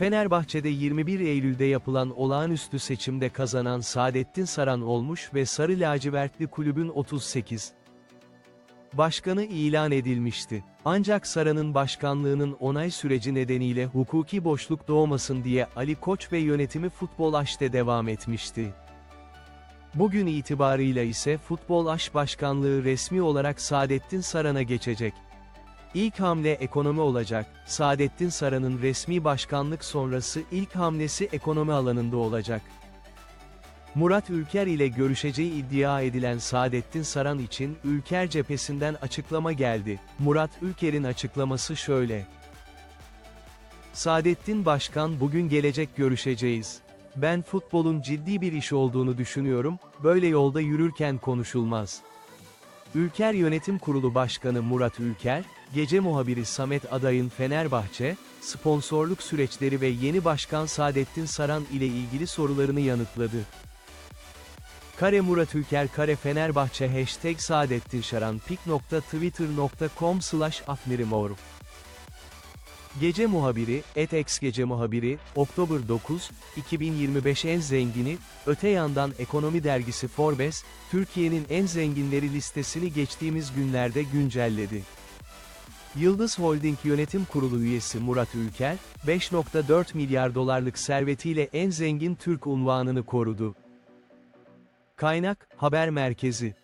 Fenerbahçe'de 21 Eylül'de yapılan olağanüstü seçimde kazanan Saadettin Saran olmuş ve Sarı Lacivertli kulübün 38 başkanı ilan edilmişti. Ancak Saran'ın başkanlığının onay süreci nedeniyle hukuki boşluk doğmasın diye Ali Koç ve yönetimi Futbol Aş'te devam etmişti. Bugün itibarıyla ise Futbol Aş Başkanlığı resmi olarak Saadettin Saran'a geçecek. İlk hamle ekonomi olacak. Saadettin Saran'ın resmi başkanlık sonrası ilk hamlesi ekonomi alanında olacak. Murat Ülker ile görüşeceği iddia edilen Saadettin Saran için Ülker cephesinden açıklama geldi. Murat Ülker'in açıklaması şöyle. Saadettin Başkan bugün gelecek görüşeceğiz. Ben futbolun ciddi bir iş olduğunu düşünüyorum, böyle yolda yürürken konuşulmaz. Ülker Yönetim Kurulu Başkanı Murat Ülker, gece muhabiri Samet Aday'ın Fenerbahçe, sponsorluk süreçleri ve yeni başkan Saadettin Saran ile ilgili sorularını yanıtladı. Kare Murat Ülker Kare Fenerbahçe Hashtag Saadettin Şaran pik.twitter.com slash afmirimor Gece muhabiri, ETEX gece muhabiri, Oktober 9, 2025 en zengini, öte yandan ekonomi dergisi Forbes, Türkiye'nin en zenginleri listesini geçtiğimiz günlerde güncelledi. Yıldız Holding Yönetim Kurulu üyesi Murat Ülker, 5.4 milyar dolarlık servetiyle en zengin Türk unvanını korudu. Kaynak, Haber Merkezi